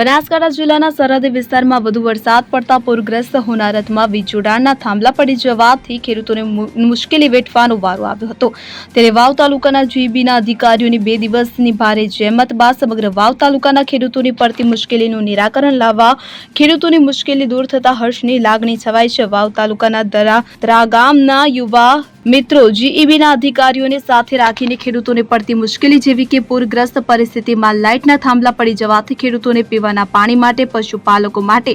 બનાસકાંઠા જિલ્લાના સરહદી વિસ્તારમાં વધુ વરસાદ પડતા પૂરગ્રસ્ત હોનારતમાં વીજ જોડાણના થાંભલા પડી જવાથી ખેડૂતોને મુશ્કેલી વેઠવાનો વારો આવ્યો હતો. ત્યારે વાવ તાલુકાના જીબીના અધિકારીઓની બે દિવસની ભારે જહેમત બાદ સમગ્ર વાવ તાલુકાના ખેડૂતોની પડતી મુશ્કેલીનું નિરાકરણ લાવવા ખેડૂતોની મુશ્કેલી દૂર થતા હર્ષની લાગણી છવાઈ છે. વાવ તાલુકાના દરા ગામના યુવા મિત્રો જીઈબીના અધિકારીઓને સાથે રાખીને ખેડૂતોને પડતી મુશ્કેલી જેવી કે પૂરગ્રસ્ત પરિસ્થિતિમાં લાઇટના થાંભલા પડી જવાથી ખેડૂતોને પીવાના પાણી માટે, પશુપાલકો માટે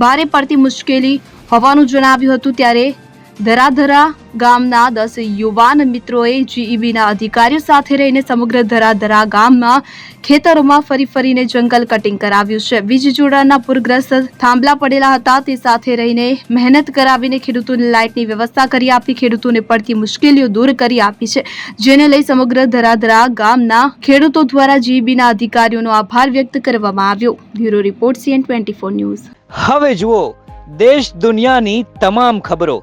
ભારે પડતી મુશ્કેલી હોવાનું જણાવ્યું હતું. ત્યારે ધરાધરા ગામના દસ યુવાન મિત્રોએ જીઈબીના અધિકારીઓ સાથે રહીને સમગ્ર ધરાધરા ગામમાં ખેતરોમાં ફરી ફરીને જંગલ કટિંગ કરાવ્યું છે. વીજ જોડાણના પૂરગ્રસ્ત થાંભલા પડેલા હતા. તે સાથે રહીને મહેનત કરાવીને ખેડૂતોને લાઇટની વ્યવસ્થા કરી આપી, ખેડૂતોને પડતી મુશ્કેલીઓ દૂર કરી આપી છે. જેને લઈ સમગ્ર ધરાધરા ગામના ખેડૂતો દ્વારા જીબીના અધિકારીઓનો આભાર વ્યક્ત કરવામાં આવ્યો. Bureau report CN twenty four news. હવે જુઓ, દેશ દુનિયાની તમામ ખબરો.